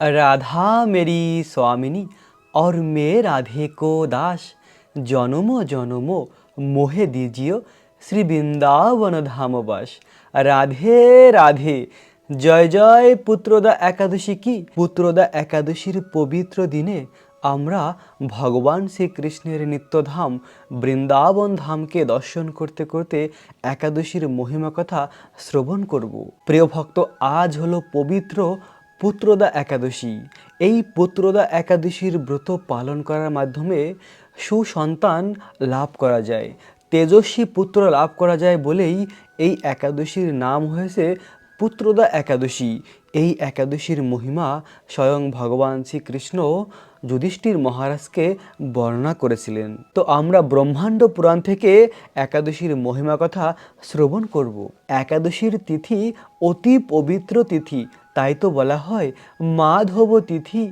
राधा मेरी स्वामिनी और मैं राधे को दास জনম জনম মোহে দিজিও শ্রী বৃন্দাবন ধামবাস রাধে রাধে জয় জয় পুত্রদা একাদশী কি পুত্রদা একাদশীর পবিত্র দিনে আমরা ভগবান শ্রীকৃষ্ণের নিত্যধাম বৃন্দাবন ধামকে দর্শন করতে করতে একাদশীর মহিমা কথা শ্রবণ করব প্রিয় ভক্ত আজ হলো পবিত্র পুত্রদা একাদশী। এই পুত্রদা একাদশীর ব্রত পালন করার মাধ্যমে সুসন্তান লাভ করা যায়। তেজস্বী পুত্র লাভ করা যায় বলেই এই একাদশীর নাম হয়েছে পুত্রদা একাদশী। এই একাদশীর মহিমা স্বয়ং ভগবান শ্রীকৃষ্ণ যুধিষ্ঠির মহারাজকে বর্ণনা করেছিলেন। তো আমরা ব্রহ্মাণ্ড পুরাণ থেকে একাদশীর মহিমা কথা শ্রবণ করব। একাদশীর তিথি অতি পবিত্র তিথি। তাই তো বলা হয় মাধব তিথি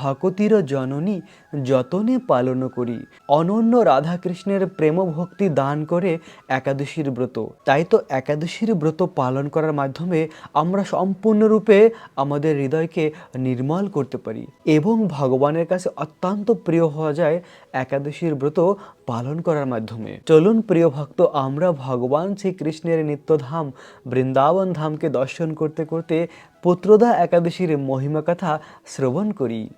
ভকতির জননী যতনে পালন করি। অনন্য রাধাকৃষ্ণের প্রেম ভক্তি দান করে একাদশীর ব্রত। তাই তো একাদশীর ব্রত পালন করার মাধ্যমে আমরা সম্পূর্ণরূপে আমাদের হৃদয়কে নির্মল করতে পারি এবং ভগবানের কাছে অত্যন্ত প্রিয় হওয়া যায় একাদশীর ব্রত পালন করার মাধ্যমে। চলুন প্রিয় ভক্ত, আমরা ভগবান শ্রীকৃষ্ণের নিত্যধাম বৃন্দাবন ধামকে দর্শন করতে করতে পুত্রদা একাদশীর মহিমা কথা শ্রবণ করি।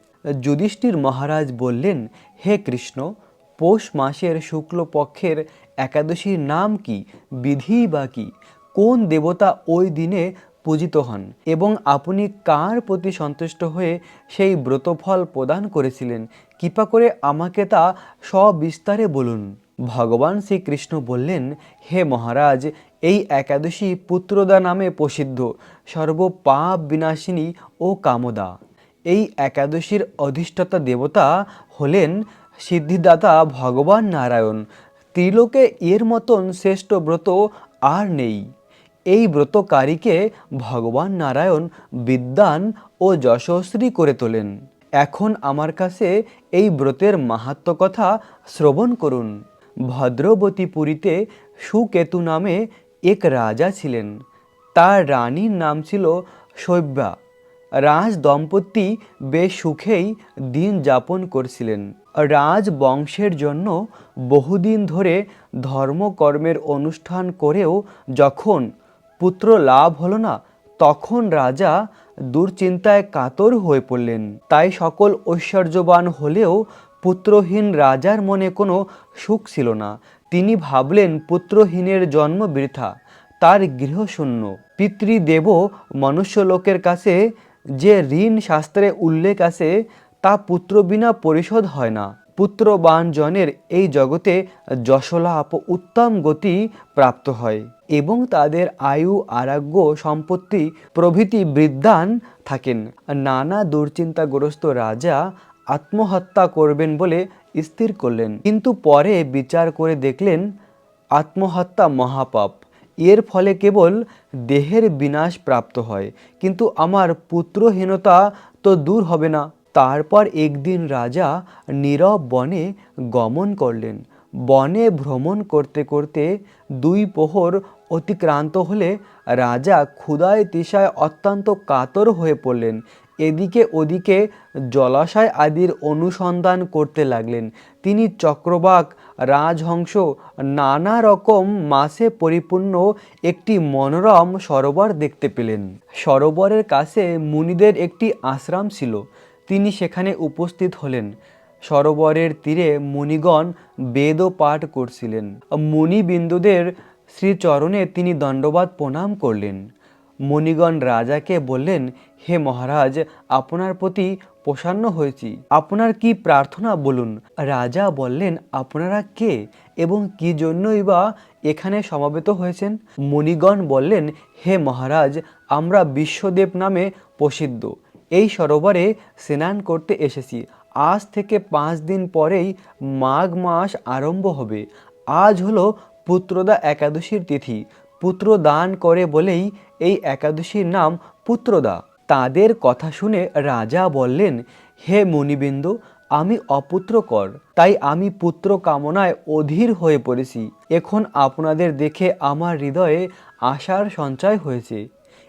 যুধিষ্ঠির মহারাজ বললেন, হে কৃষ্ণ, পৌষ মাসের শুক্লপক্ষের একাদশীর নাম কি, বিধি বা কি? কোন দেবতা ওই দিনে পূজিত হন? এবং আপনি কার প্রতি সন্তুষ্ট হয়ে সেই ব্রতফল প্রদান করেছিলেন? কৃপা করে আমাকে তা সবিস্তারে বলুন। ভগবান শ্রীকৃষ্ণ বললেন, হে মহারাজ, এই একাদশী পুত্রদা নামে প্রসিদ্ধ। সর্বপাপ বিনাশিনী ও কামদা। এই একাদশীর অধিষ্ঠাতা দেবতা হলেন সিদ্ধিদাতা ভগবান নারায়ণ। ত্রিলোকে এর মতন শ্রেষ্ঠ ব্রত আর নেই। এই ব্রতকারীকে ভগবান নারায়ণ বিদ্যান ও যশস্বী করে তোলেন। এখন আমার কাছে এই ব্রতের মাহাত্ম কথা শ্রবণ করুন। ভদ্রবতীপুরীতে সুকেতু নামে এক রাজা ছিলেন। তার রানীর নাম ছিল শৈব্যা। রাজ দম্পতি বেশ সুখেই দিন যাপন করছিলেন। রাজ বংশের জন্য বহুদিন ধরে ধর্মকর্মের অনুষ্ঠান করেও যখন পুত্র লাভ হলো না, তখন রাজা দুশ্চিন্তায় কাতর হয়ে পড়লেন। তাই সকল ঐশ্বর্যবান হলেও পুত্রহীন রাজার মনে কোনো সুখ ছিল না। তিনি ভাবলেন, পুত্রহীনের জন্ম বৃথা, তার গৃহশূন্য পিতৃদেব মনুষ্যলোকের কাছে যে ঋণ শাস্ত্রে উল্লেখ আছে, তা পুত্র বিনা পরিশোধ হয় না। পুত্রবান জনের এই জগতে যশলাপ উত্তম গতি প্রাপ্ত হয় এবং তাদের আয়ু, আরোগ্য, সম্পত্তি প্রভৃতি বৃদ্ধান থাকেন। নানা দুশ্চিন্তাগ্রস্ত রাজা আত্মহত্যা করবেন বলে স্থির করলেন। কিন্তু পরে বিচার করে দেখলেন, আত্মহত্যা মহাপাপ। এর ফলে কেবল দেহের বিনাশ প্রাপ্ত হয়। কিন্তু আমার পুত্রহীনতা তো দূর হবে না। তারপর একদিন রাজা নীরব বনে গমন করলেন। বনে ভ্রমণ করতে করতে দুই প্রহর অতিক্রান্ত হলে রাজা ক্ষুধায় তৃষায় অত্যন্ত কাতর হয়ে পড়লেন। এদিকে ওদিকে জলাশয় আদির অনুসন্ধান করতে লাগলেন। তিনি চক্রবাক রাজহংস নানা রকম মাসে পরিপূর্ণ একটি মনোরম সরোবর দেখতে পেলেন। সরোবরের কাছে মুনিদের একটি আশ্রম ছিল। তিনি সেখানে উপস্থিত হলেন। সরোবরের তীরে মুনিগণ বেদ পাঠ করছিলেন। মুনিবিন্দুদের শ্রীচরণে তিনি দণ্ডবাদ প্রণাম করলেন। মণিগণ রাজাকে বললেন, হে মহারাজ, আপনার প্রতি প্রসন্ন হয়েছি। আপনার কি প্রার্থনা বলুন? রাজা বললেন, আপনারা কে এবং কি জন্যই বা এখানে সমাবেত হয়েছেন? মণিগণ বললেন, হে মহারাজ, আমরা বিশ্বদেব নামে প্রসিদ্ধ। এই সরোবরে স্নান করতে এসেছি। আজ থেকে পাঁচ দিন পরেই মাঘ মাস আরম্ভ হবে। আজ হলো পুত্রদা একাদশীর তিথি। পুত্র দান করে বলেই এই একাদশীর নাম পুত্রদা। তাদের কথা শুনে রাজা বললেন, হে মণিবিন্দু আমি অপুত্রকর, তাই আমি পুত্র কামনায় অধীর হয়ে পড়েছি। এখন আপনাদের দেখে আমার হৃদয়ে আশার সঞ্চয় হয়েছে।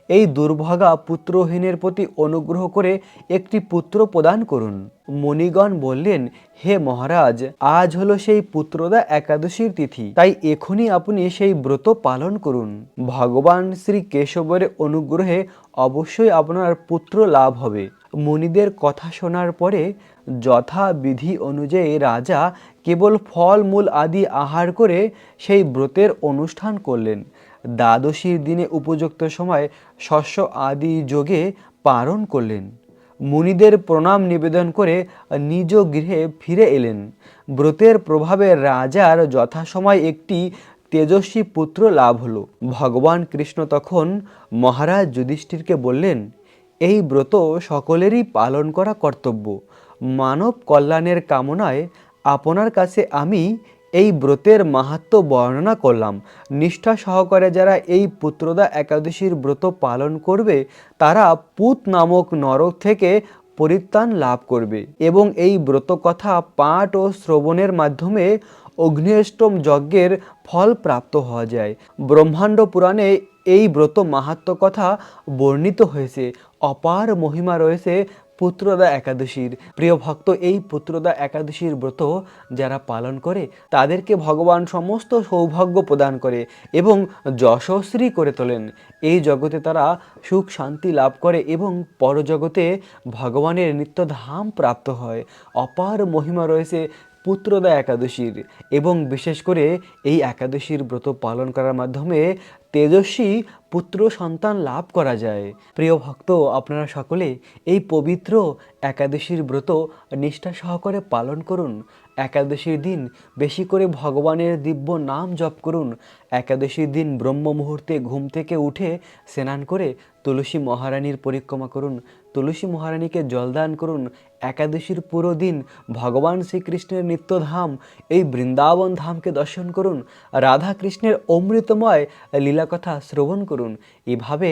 এই দুর্ভাগা পুত্রহীনের প্রতি অনুগ্রহ করে একটি পুত্র প্রদান করুন। মণিগণ বললেন, হে মহারাজ, আজ হলো সেই পুত্রদা একাদশীর তিথি, তাই এখনই আপনি সেই ব্রত পালন করুন। ভগবান শ্রী কেশবের অনুগ্রহে অবশ্যই আপনার পুত্র লাভ হবে। মুনিদের কথা শোনার পরে যথাবিধি অনুযায়ী রাজা কেবল ফল মূল আদি আহার করে সেই ব্রতের অনুষ্ঠান করলেন। দ্বাদশীর দিনে উপযুক্ত সময় শস্য আদি যোগে পালন করলেন। মুনিদের প্রণাম নিবেদন করে নিজ গৃহে ফিরে এলেন। ব্রতের প্রভাবে রাজার যথাসময় একটি তেজস্বী পুত্র লাভ হলো। ভগবান কৃষ্ণ তখন মহারাজ যুধিষ্ঠিরকে বললেন, এই ব্রত সকলেরই পালন করা কর্তব্য। মানব কল্যাণের কামনায় আপনার কাছে আমি এই ব্রতের মাহাত্ম্য বর্ণনা করলাম। নিষ্ঠা সহকারে যারা এই পুত্রদা একাদশীর ব্রত পালন করবে, তারা পুত নামক নরক থেকে পরিত্রাণ লাভ করবে এবং এই ব্রত কথা পাঠ ও শ্রবণের মাধ্যমে অগ্নিষ্টম যজ্ঞের ফল প্রাপ্ত হওয়া যায়। ব্রহ্মাণ্ড পুরাণে এই ব্রত মাহাত্ম্য কথা বর্ণিত হয়েছে। অপার মহিমা রয়েছে পুত্রদা একাদশীর, প্রিয় ভক্ত, এই পুত্রদা একাদশীর ব্রত যারা পালন করে, তাদেরকে ভগবান সমস্ত সৌভাগ্য প্রদান করে এবং যশস্বী করে তোলেন। এই জগতে তারা সুখ শান্তি লাভ করে এবং পরজগতে ভগবানের নিত্যধাম প্রাপ্ত হয়। অপার মহিমা রয়েছে পুত্রদা একাদশীর এবং বিশেষ করে এই একাদশীর ব্রত পালন করার মাধ্যমে তেজস্বী পুত্র সন্তান লাভ করা যায়। প্রিয় ভক্ত, আপনারা সকলে এই পবিত্র একাদশীর ব্রত নিষ্ঠা সহকারে পালন করুন। একাদশীর দিন বেশি করে ভগবানের দিব্য নাম জপ করুন। একাদশীর দিন ব্রহ্ম মুহূর্তে ঘুম থেকে উঠে স্নান করে তুলসী মহারানীর পরিক্রমা করুন। তুলসী মহারানীকে জলদান করুন। একাদশীর পুরো দিন ভগবান শ্রীকৃষ্ণের নিত্যধাম, এই বৃন্দাবন ধামকে দর্শন করুন। রাধা কৃষ্ণের অমৃতময় লীলাকথা শ্রবণ করুন। এভাবে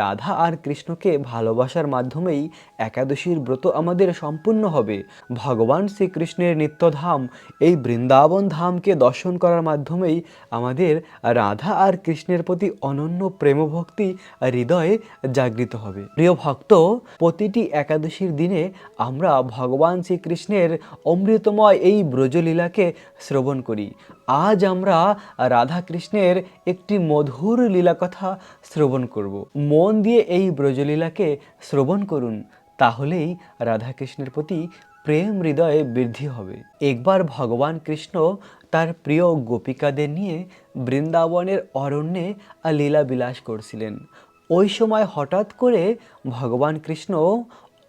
রাধা আর কৃষ্ণকে ভালোবাসার মাধ্যমেই একাদশীর ব্রত আমাদের সম্পূর্ণ হবে। ভগবান শ্রীকৃষ্ণের নিত্যধাম, এই বৃন্দাবন ধামকে দর্শন করার মাধ্যমেই আমাদের রাধা আর কৃষ্ণের প্রতি অনন্য প্রেমভক্তি হৃদয়ে জাগৃত হবে। প্রিয় ভক্ত প্রতিটি একাদশীর দিনে আমরা ভগবান শ্রীকৃষ্ণের অমৃতময় এই ব্রজলীলাকে শ্রবণ করি। আজ আমরা রাধা কৃষ্ণের একটি মধুর লীলা কথা শ্রবণ করব। মন দিয়ে এই ব্রজলীলাকে শ্রবণ করুন, তাহলেই রাধাকৃষ্ণের প্রতি প্রেম হৃদয়ে বৃদ্ধি হবে। একবার ভগবান কৃষ্ণ তার প্রিয় গোপিকাদের নিয়ে বৃন্দাবনের অরণ্যে লীলা বিলাস করছিলেন। ওই সময় হঠাৎ করে ভগবান কৃষ্ণ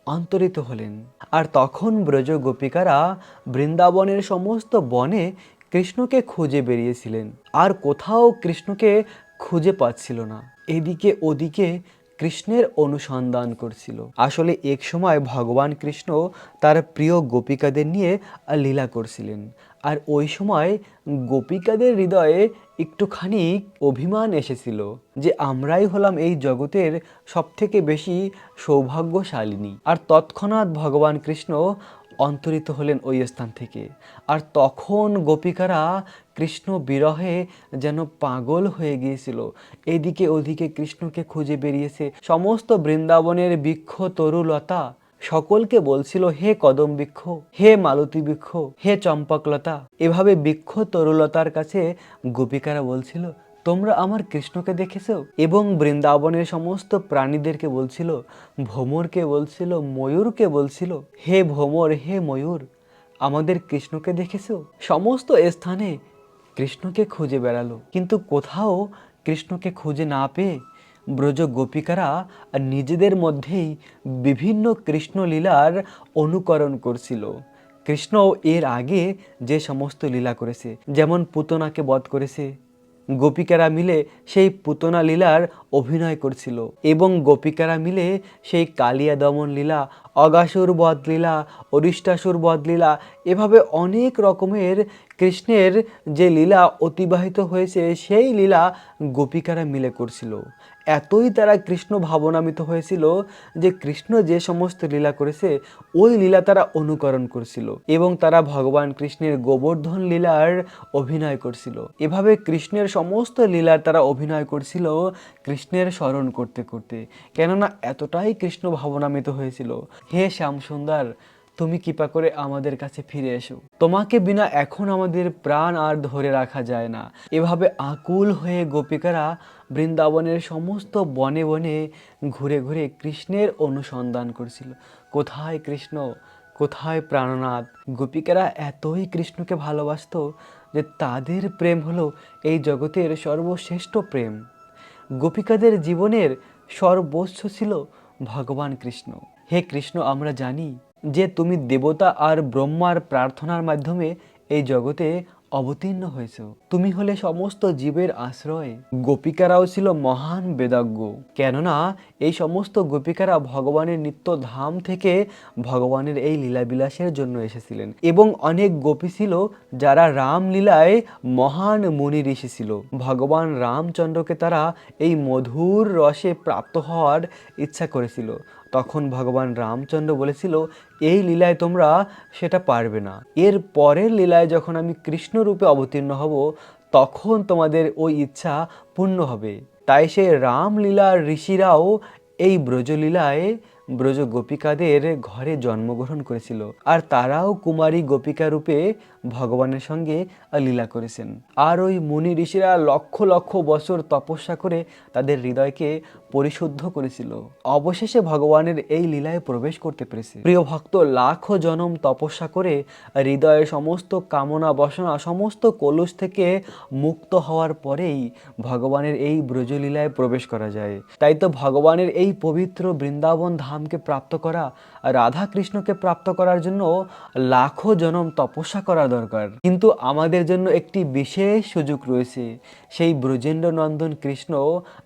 অন্তরিত হলেন। আর তখন ব্রজ গোপিকারা বৃন্দাবনের সমস্ত বনে কৃষ্ণকে খুঁজে বেরিয়েছিলেন। আর কোথাও কৃষ্ণকে খুঁজে পাচ্ছিল না। এদিকে ওদিকে কৃষ্ণের অনুসন্ধান করছিল। আসলে এক সময় ভগবান কৃষ্ণ তার প্রিয় গোপিকাদের নিয়ে লীলা করছিলেন। আর ওই সময় গোপিকাদের হৃদয়ে একটুখানি অভিমান এসেছিল যে আমরাই হলাম এই জগতের সবথেকে বেশি সৌভাগ্যশালিনী। আর তৎক্ষণাৎ ভগবান কৃষ্ণ অন্তরিত হলেন ওই স্থান থেকে। আর তখন গোপিকারা কৃষ্ণ বিরহে যেন পাগল হয়ে গিয়েছিল। এদিকে ওদিকে কৃষ্ণকে খুঁজে বেরিয়েছে সমস্ত বৃন্দাবনের বৃক্ষ তরুলতা সকলকে বলছিল, হে কদম বৃক্ষ, হে মালতী বৃক্ষ, হে চম্পকলতা এভাবে বৃক্ষ তরুলতার কাছে গোপিকারা বলছিল তোমরা আমার কৃষ্ণকে দেখেছ? এবং বৃন্দাবনের সমস্ত প্রাণীদেরকে বলছিল, ভ্রমরকে বলছিল, ময়ূরকে বলছিল, হে ভ্রমর, হে ময়ূর, আমাদের কৃষ্ণকে দেখেছ? সমস্ত স্থানে কৃষ্ণকে খুঁজে বেড়ালো। কিন্তু কোথাও কৃষ্ণকে খুঁজে না পেয়ে ব্রজ গোপিকারা নিজেদের মধ্যেই বিভিন্ন কৃষ্ণলীলার অনুকরণ করছিল। কৃষ্ণ এর আগে যে সমস্ত লীলা করেছে, যেমন পুতনাকে বধ করেছে গোপিকারা মিলে সেই পুতনা লীলার অভিনয় করছিল এবং গোপিকারা মিলে সেই কালিয়া দমন লীলা, অগাসুর বধ লীলা, অরিষ্টাসুর বধ লীলা এভাবে অনেক রকমের কৃষ্ণের যে লীলা অতিবাহিত হয়েছে সেই লীলা গোপিকারা মিলে করছিল। এতই তারা কৃষ্ণ ভাবনামিত হয়েছিল যে কৃষ্ণ যে সমস্ত লীলা করেছে, ওই লীলা তারা অনুকরণ করছিল এবং তারা ভগবান কৃষ্ণের গোবর্ধন লীলার অভিনয় করছিল। এভাবে কৃষ্ণের সমস্ত লীলার তারা অভিনয় করছিল কৃষ্ণের স্মরণ করতে করতে। কেননা এতটাই কৃষ্ণ ভাবনামিত হয়েছিল, হে শ্যাম সুন্দর, তুমি কৃপা করে আমাদের কাছে ফিরে এসো। তোমাকে বিনা এখন আমাদের প্রাণ আর ধরে রাখা যায় না। এভাবে আকুল হয়ে গোপিকারা বৃন্দাবনের সমস্ত বনে বনে ঘুরে ঘুরে কৃষ্ণের অনুসন্ধান করছিল। কোথায় কৃষ্ণ? কোথায় প্রাণনাথ? গোপিকারা এতই কৃষ্ণকে ভালোবাসতো যে তাদের প্রেম হলো এই জগতের সর্বশ্রেষ্ঠ প্রেম। গোপিকাদের জীবনের সর্বোচ্চ ছিল ভগবান কৃষ্ণ। হে কৃষ্ণ, আমরা জানি যে তুমি দেবতা আর ব্রহ্মার প্রার্থনার মাধ্যমে এই জগতে অবতীর্ণ হয়েছ। তুমি হলে সমস্ত জীবের আশ্রয়। গোপিকারাও ছিল মহান বেদজ্ঞ। কেননা, এই সমস্ত গোপিকারা ভগবানের নিত্য ধাম থেকে ভগবানের এই লীলাবিলাসের জন্য এসেছিলেন। এবং অনেক গোপী ছিল যারা রামলীলায় মহান মুনি ঋষি ছিল। ভগবান রামচন্দ্রকে তারা এই মধুর রসে প্রাপ্ত হওয়ার ইচ্ছা করেছিল। তখন ভগবান রামচন্দ্র বলেছিল, এই লীলায় তোমরা সেটা পারবে না। এর পরের লীলায় যখন আমি কৃষ্ণরূপে অবতীর্ণ হব, তখন তোমাদের ওই ইচ্ছা পূর্ণ হবে। তাই সেই রামলীলার ঋষিরাও এই ব্রজলীলায় ব্রজ গোপিকাদের ঘরে জন্মগ্রহণ করেছিল আর তারাও কুমারী গোপিকা রূপে ভগবানের সঙ্গে লীলা করেছেন। আর ওই মুনি ঋষিরা লক্ষ লক্ষ বছর তপস্যা করে তাদের হৃদয়কে পরিশুদ্ধ করেছিল। অবশেষে ভগবানের এই লীলায় প্রবেশ করতে পেরেছে। প্রিয় ভক্ত, লাখো জনম তপস্যা করে হৃদয়ের সমস্ত কামনা বাসনা, সমস্ত কলুষ থেকে মুক্ত হওয়ার পরেই ভগবানের এই ব্রজলীলায় প্রবেশ করা যায়। তাই তো ভগবানের এই পবিত্র বৃন্দাবন ধামকে প্রাপ্ত করা রাধা কৃষ্ণকে প্রাপ্ত করার জন্য লাখো জনম তপস্যা করা দরকার। কিন্তু আমাদের জন্য একটি বিশেষ সুযোগ রয়েছে। সেই ব্রজেন্দ্র নন্দন কৃষ্ণ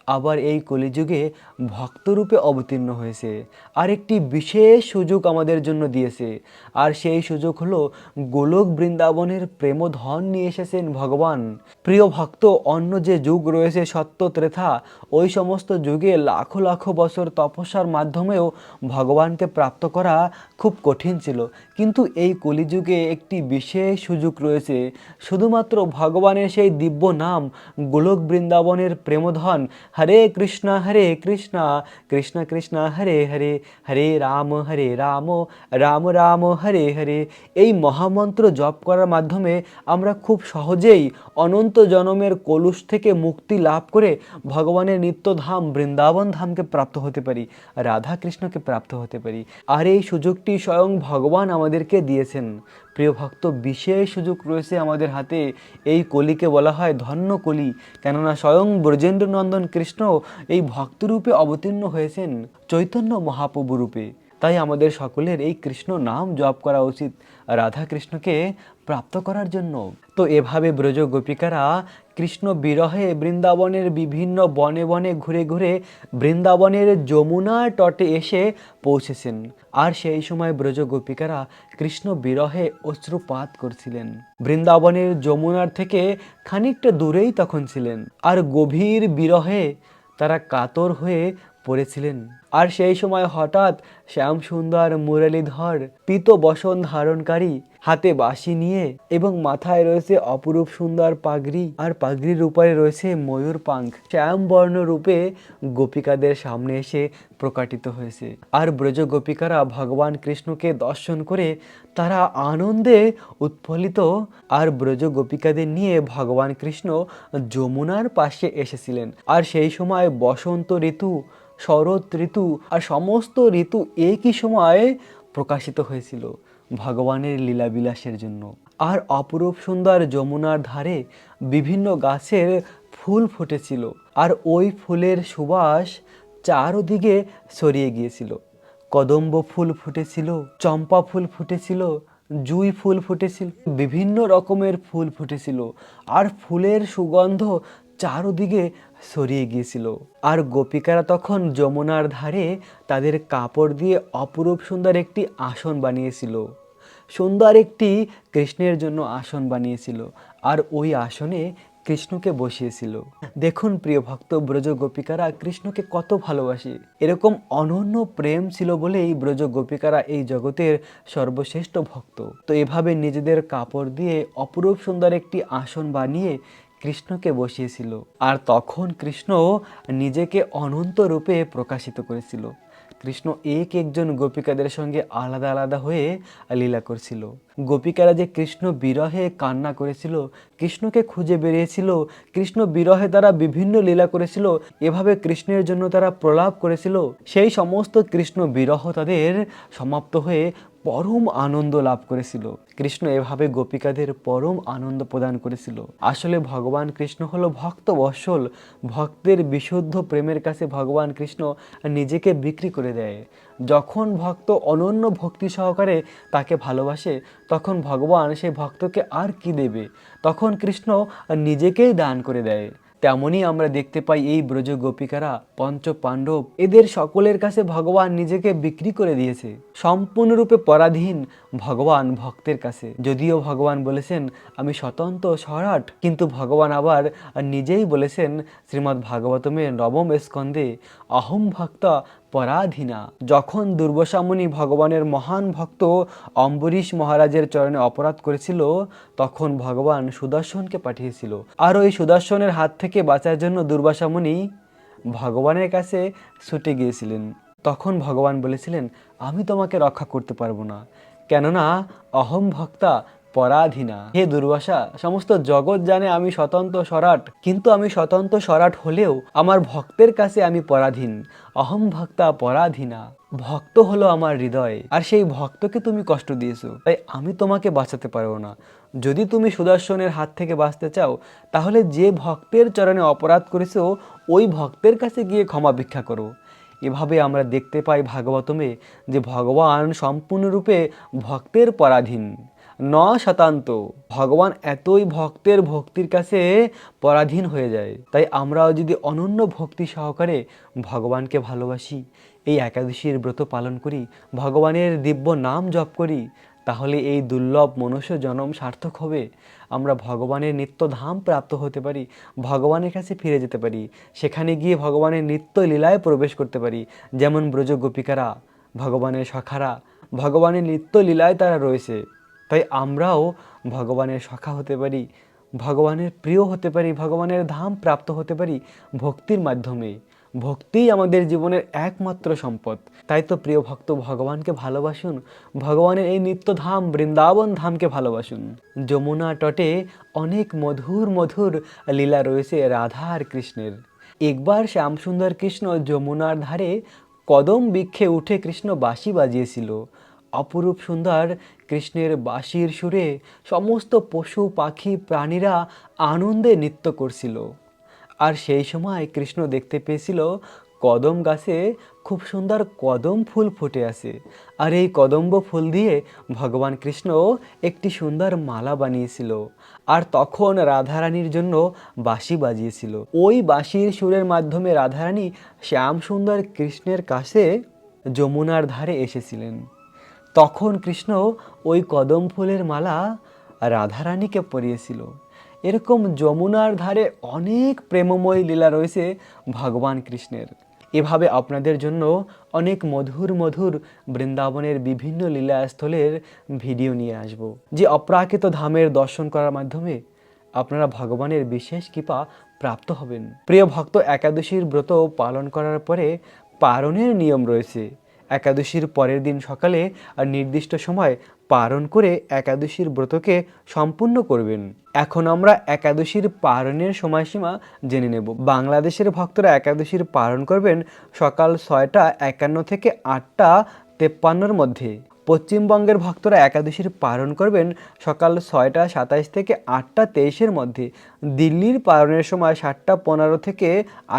আবার এই কলিযুগে ভক্তরূপে অবতীর্ণ হয়েছে। আর একটি বিশেষ সুযোগ আমাদের জন্য দিয়েছে। আর সেই সুযোগ হলো গোলক বৃন্দাবনের প্রেমধন নিয়ে এসেছেন ভগবান। প্রিয় ভক্ত, অন্য যে যুগ রয়েছে সত্য ত্রেথা, ওই সমস্ত যুগে লাখো লাখো বছর তপস্যার মাধ্যমেও ভগবানকে প্রাপ্ত করা খুব কঠিন ছিল। কিন্তু এই কলিযুগে একটি বিশেষ সুযোগ রয়েছে। শুধুমাত্র ভগবানের সেই দিব্য নাম, গোলক বৃন্দাবনের প্রেমধন, হরে কৃষ্ণ হরে কৃষ্ণ কৃষ্ণ কৃষ্ণ, হরে হরে হরে রাম হরে রাম রাম রাম, হরে হরে। এই মহামন্ত্র জপ করার মাধ্যমে আমরা খুব সহজেই অনন্ত জনমের কলুষ থেকে মুক্তি লাভ করে ভগবানের নিত্যধাম বৃন্দাবন ধামকে প্রাপ্ত হতে পারি, রাধা কৃষ্ণকে প্রাপ্ত হতে পারি। আর এই সুযোগটি স্বয়ং ভগবান আমাদেরকে দিয়েছেন। প্রিয় ভক্ত, বিশেষ সুযোগ রয়েছে আমাদের হাতে। এই কলিকে বলা হয় ধন্য কলি। কেননা স্বয়ং ব্রজেন্দ্রনন্দন কৃষ্ণ এই ভক্তরূপে অবতীর্ণ হয়েছেন, চৈতন্য মহাপ্রভুরূপে। তাই আমাদের সকলের এই কৃষ্ণ নাম জপ করা উচিত। রাধা কৃষ্ণকে প্রাপ্ত করার জন্য। তো এভাবে ব্রজ গোপিকারা কৃষ্ণ বিরহে বৃন্দাবনের বিভিন্ন বনে বনে ঘুরে ঘুরে বৃন্দাবনের যমুনার তটে এসে পৌঁছেছেন। আর সেই সময় ব্রজ গোপিকারা কৃষ্ণ বিরহে অশ্রুপাত করছিলেন। বৃন্দাবনের যমুনার থেকে খানিকটা দূরেই তখন ছিলেন। আর গভীর বিরহে তারা কাতর হয়ে পড়েছিলেন। আর সেই সময় হঠাৎ শ্যাম সুন্দর মুরলীধর পিত বসন ধারণকারী হাতে বাঁশি নিয়ে এবং মাথায় রয়েছে অপরূপ সুন্দর পাগড়ি আর পাগড়ির উপরে রয়েছে ময়ূর পাঙ্খ শ্যাম বর্ণ রূপে গোপিকাদের সামনে এসে প্রকাটিত হয়েছে। আর ব্রজ গোপিকারা ভগবান কৃষ্ণকে দর্শন করে তারা আনন্দে উৎফলিত আর ব্রজ গোপিকাদের নিয়ে ভগবান কৃষ্ণ যমুনার পাশে এসেছিলেন। আর সেই সময় বসন্ত ঋতু শরৎ ঋতু আর সমস্ত ঋতু একই সময় প্রকাশিত হয়েছিল ভগবানের লীলাবিলাসের জন্য। আর অপরূপ সুন্দর যমুনার ধারে বিভিন্ন গাছের ফুল ফুটেছিল আর ওই ফুলের সুবাস চারদিকে ছড়িয়ে গিয়েছিল। কদম্ব ফুল ফুটেছিল, চম্পা ফুল ফুটেছিল, জুই ফুল ফুটেছিল, বিভিন্ন রকমের ফুল ফুটেছিল। আর ফুলের সুগন্ধ চারদিকে ছড়িয়ে গিয়েছিল। আর গোপিকারা তখন যমুনার ধারে তাদের কাপড় দিয়ে অপরূপ সুন্দর একটি আসন বানিয়েছিল। সুন্দর একটি কৃষ্ণের জন্য আসন বানিয়েছিল আর ওই আসনে কৃষ্ণকে বসিয়েছিল। দেখুন প্রিয় ভক্ত, ব্রজ গোপিকারা কৃষ্ণকে কত ভালোবাসে। এরকম অনন্য প্রেম ছিল বলেই ব্রজ গোপিকারা এই জগতের সর্বশ্রেষ্ঠ ভক্ত। তো এভাবে নিজেদের কাপড় দিয়ে অপরূপ সুন্দর একটি আসন বানিয়ে কৃষ্ণকে বসিয়েছিল। আর তখন কৃষ্ণ নিজেকে অনন্ত রূপে প্রকাশিত করেছিল। কৃষ্ণ এক একজন গোপিকাদের সঙ্গে আলাদা আলাদা হয়ে লীলা করছিল। গোপিকারা যে কৃষ্ণ বিরহে কান্না করেছিল, কৃষ্ণকে খুঁজে বেরিয়েছিল, কৃষ্ণ বিরহে তারা বিভিন্ন লীলা করেছিল, এভাবে কৃষ্ণের জন্য তারা প্রলাপ করেছিল, সেই সমস্ত কৃষ্ণ বিরহ তাদের সমাপ্ত হয়ে পরম আনন্দ লাভ করেছিল। কৃষ্ণ এভাবে গোপিকাদের পরম আনন্দ প্রদান করেছিল। আসলে ভগবান কৃষ্ণ হলো ভক্ত বসল ভক্তের বিশুদ্ধ প্রেমের কাছে ভগবান কৃষ্ণ নিজেকে বিক্রি করে দেয়। যখন ভক্ত অনন্য ভক্তি সহকারে তাকে ভালোবাসে, তখন ভগবান সেই ভক্তকে আর কি দেবে? তখন কৃষ্ণ নিজেকেই দান করে দেয়। তেমনই আমরা দেখতে পাই এই ব্রজ গোপিকারা পঞ্চ পাণ্ডব এদের সকলের কাছে ভগবান নিজেকে বিক্রি করে দিয়েছে। সম্পূর্ণরূপে পরাধীন ভগবান ভক্তের কাছে। যদিও ভগবান বলেছেন, আমি স্বতন্ত্র সরাট। কিন্তু ভগবান আবার নিজেই বলেছেন শ্রীমদ্ ভাগবতমের নবম স্কন্ধে অহম ভক্ত পরাধীনা। যখন দুর্বসামণি ভগবানের মহান ভক্ত অম্বরীশ মহারাজের চরণে অপরাধ করেছিল, তখন ভগবান সুদর্শনকে পাঠিয়েছিল। আর ওই সুদর্শনের হাত থেকে বাঁচার জন্য দুর্বাসামণি ভগবানের কাছে ছুটে গিয়েছিলেন। তখন ভগবান বলেছিলেন, আমি তোমাকে রক্ষা করতে পারব না। কেননা, অহম ভক্তা পরাধীনা। হে দুর্বাসা, সমস্ত জগৎ জানে আমি স্বতন্ত্র সরাট, কিন্তু আমি স্বতন্ত্র সরাট হলেও আমার ভক্তের কাছে আমি পরাধীন। অহম ভক্তা পরাধীনা, ভক্ত হলো আমার হৃদয়, আর সেই ভক্তকে তুমি কষ্ট দিয়েছ, তাই আমি তোমাকে বাঁচাতে পারব না। যদি তুমি সুদর্শনের হাত থেকে বাঁচতে চাও, তাহলে যে ভক্তের চরণে অপরাধ করেছ, ওই ভক্তের কাছে গিয়ে ক্ষমা ভিক্ষা করো। এভাবে আমরা দেখতে পাই ভাগবতমে যে ভগবান সম্পূর্ণরূপে ভক্তের পরাধীন। ন শতান্ত। ভগবান এতই ভক্তের ভক্তির কাছে পরাধীন হয়ে যায়। তাই আমরাও যদি অনন্য ভক্তি সহকারে ভগবানকে ভালোবাসি, এই একাদশীর ব্রত পালন করি, ভগবানের দিব্য নাম জপ করি, তাহলে এই দুর্লভ মনুষ্য জনম সার্থক হবে। আমরা ভগবানের নিত্য ধাম প্রাপ্ত হতে পারি, ভগবানের কাছে ফিরে যেতে পারি, সেখানে গিয়ে ভগবানের নিত্য লীলায় প্রবেশ করতে পারি। যেমন ব্রজ গোপিকারা ভগবানের সখারা, ভগবানের নিত্য লীলায় তারা রয়েছে। তাই আমরাও ভগবানের সখা হতে পারি, ভগবানের প্রিয় হতে পারি, ভগবানের ধাম প্রাপ্ত হতে পারি ভক্তির মাধ্যমে। ভক্তিই আমাদের জীবনের একমাত্র সম্পদ। তাই তো প্রিয় ভক্ত, ভগবানকে ভালোবাসুন, ভগবানের এই নিত্য ধাম, বৃন্দাবন ধামকে ভালোবাসুন। যমুনা তটে অনেক মধুর মধুর লীলা রয়েছে রাধা আর কৃষ্ণের। একবার শ্যামসুন্দর কৃষ্ণ যমুনার ধারে কদম বৃক্ষে উঠে কৃষ্ণ বাঁশি বাজিয়েছিল। অপরূপ সুন্দর কৃষ্ণের বাঁশির সুরে সমস্ত পশু, পাখি, প্রাণীরা আনন্দে নৃত্য করছিল। আর সেই সময় কৃষ্ণ দেখতে পেয়েছিল, কদম গাছে খুব সুন্দর কদম ফুল ফুটে আছে। আর এই কদম্ব ফুল দিয়ে ভগবান কৃষ্ণ একটি সুন্দর মালা বানিয়েছিল। আর তখন রাধারানীর জন্য বাঁশি বাজিয়েছিল। ওই বাঁশির সুরের মাধ্যমে রাধারানী শ্যাম সুন্দর কৃষ্ণের কাছে যমুনার ধারে এসেছিলেন। তখন কৃষ্ণ ওই কদম ফুলের মালা রাধারানীকে পরিয়েছিল। এরকম যমুনার ধারে অনেক প্রেমময় লীলা রয়েছে ভগবান কৃষ্ণের। এভাবে আপনাদের জন্য অনেক মধুর মধুর বৃন্দাবনের বিভিন্ন লীলাস্থলের ভিডিও নিয়ে আসব, যে অপ্রাকৃত ধামের দর্শন করার মাধ্যমে আপনারা ভগবানের বিশেষ কৃপা প্রাপ্ত হবেন। প্রিয় ভক্ত একাদশীর ব্রত পালন করার পরে পারণের নিয়ম রয়েছে। একাদশীর পরের দিন সকালে আর নির্দিষ্ট সময় পারণ করে একাদশীর ব্রতকে সম্পূর্ণ করবেন। এখন আমরা একাদশীর পারণের সময়সীমা জেনে নেব। বাংলাদেশের ভক্তরা একাদশীর পারণ করবেন সকাল ছয়টা একান্ন থেকে আটটা তেপ্পান্নর মধ্যে। পশ্চিমবঙ্গের ভক্তরা একাদশীর পালন করবেন সকাল ছয়টা সাতাইশ থেকে আটটা তেইশের মধ্যে। দিল্লির পালনের সময় সাতটা পনেরো থেকে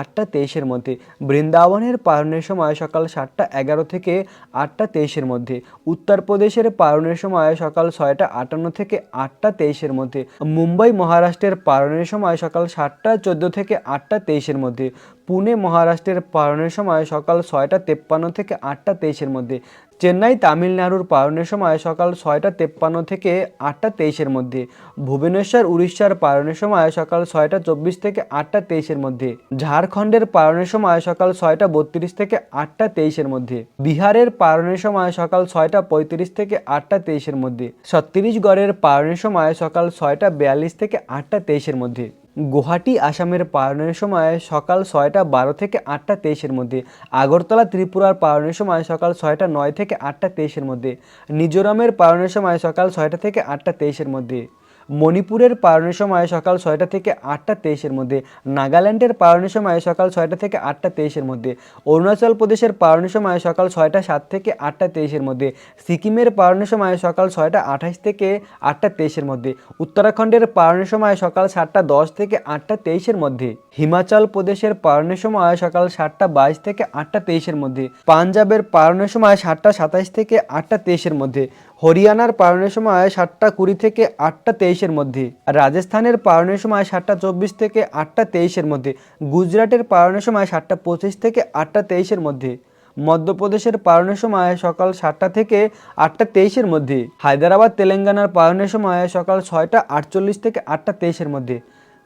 আটটা তেইশের মধ্যে। বৃন্দাবনের পালনের সময় সকাল সাতটা এগারো থেকে আটটা তেইশের মধ্যে। উত্তরপ্রদেশের পালনের সময় সকাল ছয়টা আটান্ন থেকে আটটা তেইশের মধ্যে। মুম্বাই মহারাষ্ট্রের পালনের সময় সকাল সাতটা চোদ্দ থেকে আটটা তেইশের মধ্যে। পুনে মহারাষ্ট্রের পালনের সময় সকাল ছয়টা তেপ্পান্ন থেকে আটটা তেইশের মধ্যে। চেন্নাই তামিলনাড়ুর পালনের সময় সকাল ছয়টা তেপ্পান্ন থেকে আটটা তেইশের মধ্যে, ভুবনেশ্বর উড়িষ্যার পালনের সময় সকাল ছয়টা চব্বিশ থেকে আটটা তেইশের মধ্যে, ঝাড়খণ্ডের পালনের সময় সকাল ছয়টা বত্রিশ থেকে আটটা তেইশের মধ্যে, বিহারের পালনের সময় সকাল ছয়টা পঁয়ত্রিশ থেকে আটটা তেইশের মধ্যে, ছত্তিশগড়ের পালনের সময় সকাল ছয়টা বিয়াল্লিশ থেকে আটটা তেইশের মধ্যে। গুয়াহাটি আসামের পালনের সময় সকাল ছয়টা বারো থেকে আটটা তেইশের মধ্যে, আগরতলা ত্রিপুরার পালনের সময় সকাল ছয়টা নয় থেকে আটটা তেইশের মধ্যে, মিজোরামের পালনের সময় সকাল ছয়টা থেকে আটটা তেইশের মধ্যে। মণিপুরের পালনের সময় সকাল ছয়টা থেকে আটটা তেইশের মধ্যে, নাগাল্যান্ডের পালনের সময় সকাল ছয়টা থেকে আটটা তেইশের মধ্যে, অরুণাচল প্রদেশের পালনের সময় সকাল ছয়টা সাত থেকে আটটা তেইশের মধ্যে, সিকিমের পালনের সময় সকাল ছয়টা আঠাশ থেকে আটটা তেইশের মধ্যে, উত্তরাখণ্ডের পালনের সময় সকাল সাতটা দশ থেকে আটটা তেইশের মধ্যে, হিমাচল প্রদেশের পালনের সময় সকাল সাতটা বাইশ থেকে আটটা তেইশের মধ্যে, পাঞ্জাবের পালনের সময় সাতটা সাতাশ থেকে আটটা তেইশের মধ্যে হরিয়ানার পালনের সময় সাতটা কুড়ি থেকে আটটা তেইশের মধ্যে, রাজস্থানের পালনের সময় সাতটা চব্বিশ থেকে আটটা তেইশের মধ্যে, গুজরাটের পালনের সময় সাতটা পঁচিশ থেকে আটটা তেইশের মধ্যে, মধ্যপ্রদেশের পালনের সময় সকাল সাতটা থেকে আটটা তেইশের মধ্যে, হায়দ্রাবাদ তেলেঙ্গানার পালনের সময় সকাল ছয়টা আটচল্লিশ থেকে আটটা তেইশের মধ্যে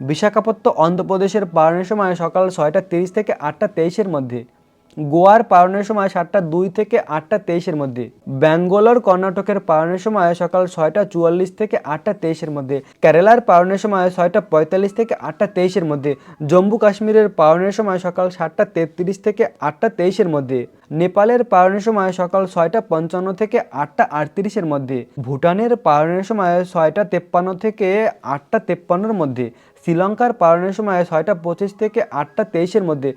বিশাখাপত্ত অন্ধ্রপ্রদেশের পালনের সময় সকাল ছয়টা তিরিশ থেকে আটটা তেইশের মধ্যে। গোয়ার পালনের সময় সাতটা দুই থেকে আটটা তেইশের মধ্যে। ব্যাঙ্গালোর, কর্ণাটকের পালনের সময় সকাল ছয়টা চুয়াল্লিশ থেকে আটটা তেইশের মধ্যে। কেরালার পালনের সময় ছয়টা পঁয়তাল্লিশ থেকে আটটা তেইশের মধ্যে। জম্মু কাশ্মীরের পালনের সময় সকাল সাতটা তেত্রিশ থেকে আটটা তেইশের মধ্যে। নেপালের পালনের সময় সকাল ছয়টা পঞ্চান্ন থেকে আটটা আটত্রিশের মধ্যে। ভুটানের পালনের সময় ছয়টা তেপ্পান্ন থেকে আটটা তেপ্পান্নর মধ্যে। শ্রীলঙ্কার পালনের সময় ছয়টা পঁচিশ থেকে আটটা তেইশের মধ্যে,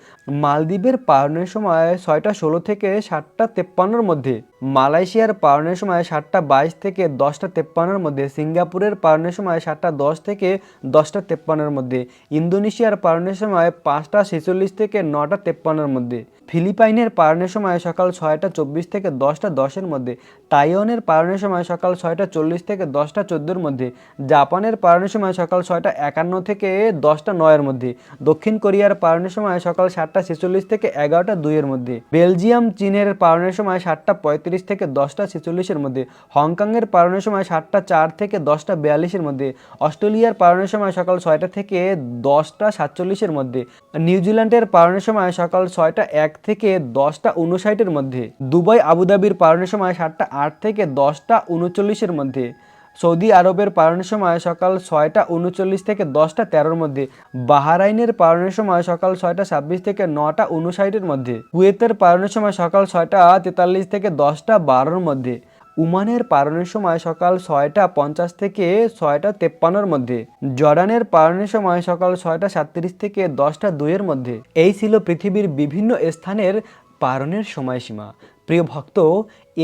মালদ্বীপের পালনের সময় ছয়টা ষোলো থেকে সাতটা তেপ্পান্নর মধ্যে, মালয়েশিয়ার পালনের সময় সাতটা বাইশ থেকে দশটা তেপ্পান্নর মধ্যে, সিঙ্গাপুরের পালনের সময় সাতটা দশ থেকে দশটা তেপ্পান্নর মধ্যে, ইন্দোনেশিয়ার পালনের সময় পাঁচটা ছেচল্লিশ থেকে নটা তেপ্পান্নর মধ্যে। ফিলিপাইনের পালনের সময় সকাল ছয়টা চব্বিশ থেকে দশটা দশের মধ্যে, তাইওয়ানের পালনের সময় সকাল ছয়টা চল্লিশ থেকে দশটা চোদ্দোর মধ্যে, জাপানের পালনের সময় সকাল ছয়টা একান্ন থেকে দশটা নয়ের মধ্যে, দক্ষিণ কোরিয়ার পালনের সময় সকাল সাতটা ছেচল্লিশ থেকে এগারোটা দুইয়ের মধ্যে, বেলজিয়াম চীনের পালনের সময় সাতটা পঁয়ত্রিশ থেকে দশটা ছেচল্লিশের মধ্যে, হংকংয়ের পালনের সময় সাতটা চার থেকে দশটা বিয়াল্লিশের মধ্যে, অস্ট্রেলিয়ার পালনের সময় সকাল ছয়টা থেকে দশটা সাতচল্লিশের মধ্যে, নিউজিল্যান্ডের পালনের সময় সকাল ছয়টা এক থেকে দশটা উনষাটের মধ্যে, দুবাই, আবুধাবির পালনের সময় সাতটা আট থেকে দশটা উনচল্লিশের মধ্যে, সৌদি আরবের পালনের সময় সকাল ছয়টা উনচল্লিশ থেকে দশটা তেরোর মধ্যে, বাহারাইনের পালনের সময় সকাল ছয়টা ছাব্বিশ থেকে নটা উনষাটের মধ্যে, কুয়েতের পালনের সময় সকাল ছয়টা তেতাল্লিশ থেকে দশটা বারোর মধ্যে উমানের পালনের সময় সকাল ছয়টা পঞ্চাশ থেকে ছয়টা তেপ্পান্নর মধ্যে, জর্ডানের পালনের সময় সকাল ছয়টা সাতত্রিশ থেকে দশটা দুইয়ের মধ্যে। এই ছিল পৃথিবীর বিভিন্ন স্থানের পালনের সময়সীমা। প্রিয় ভক্ত,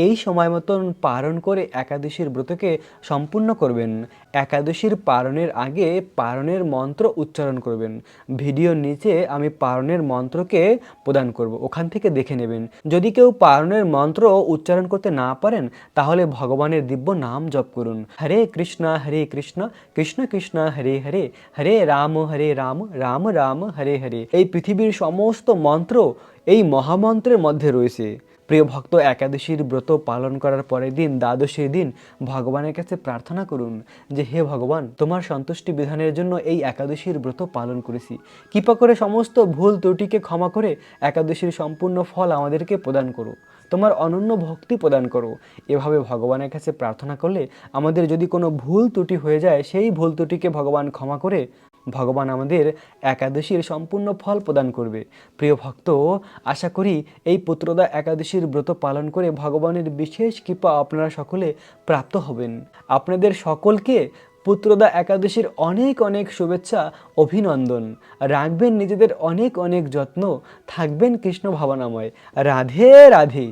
এই সময় মতন পালন করে একাদশীর ব্রতকে সম্পূর্ণ করবেন। একাদশীর পালনের আগে পালনের মন্ত্র উচ্চারণ করবেন। ভিডিওর নিচে আমি পালনের মন্ত্রকে প্রদান করব, ওখান থেকে দেখে নেবেন। যদি কেউ পালনের মন্ত্র উচ্চারণ করতে না পারেন, তাহলে ভগবানের দিব্য নাম জপ করুন। হরে কৃষ্ণ হরে কৃষ্ণ কৃষ্ণ কৃষ্ণ, হরে হরে হরে রাম হরে রাম রাম রাম, হরে হরে। এই পৃথিবীর সমস্ত মন্ত্র এই মহামন্ত্রের মধ্যে রয়েছে। প্রিয় ভক্ত একাদশীর ব্রত পালন করার পরের দিন, দ্বাদশীর দিন ভগবানের কাছে প্রার্থনা করুন যে, হে ভগবান, তোমার সন্তুষ্টি বিধানের জন্য এই একাদশীর ব্রত পালন করেছি। কৃপা করে সমস্ত ভুল ত্রুটিকে ক্ষমা করে একাদশীর সম্পূর্ণ ফল আমাদেরকে প্রদান করো। তোমার অনন্য ভক্তি প্রদান করো। এভাবে ভগবানের কাছে প্রার্থনা করলে আমাদের যদি কোনো ভুল ত্রুটি হয়ে যায়, সেই ভুল ত্রুটিকে ভগবান ক্ষমা করে ভগবান আমাদের একাদশীর সম্পূর্ণ ফল প্রদান করবে। প্রিয় ভক্ত, আশা করি এই পুত্রদা একাদশীর ব্রত পালন করে ভগবানের বিশেষ কৃপা আপনারা সকলে প্রাপ্ত হবেন। আপনাদের সকলকে পুত্রদা একাদশীর অনেক অনেক শুভেচ্ছা, অভিনন্দন। রাখবেন নিজেদের অনেক অনেক যত্ন, থাকবেন কৃষ্ণ ভাবনাময়। রাধে রাধে।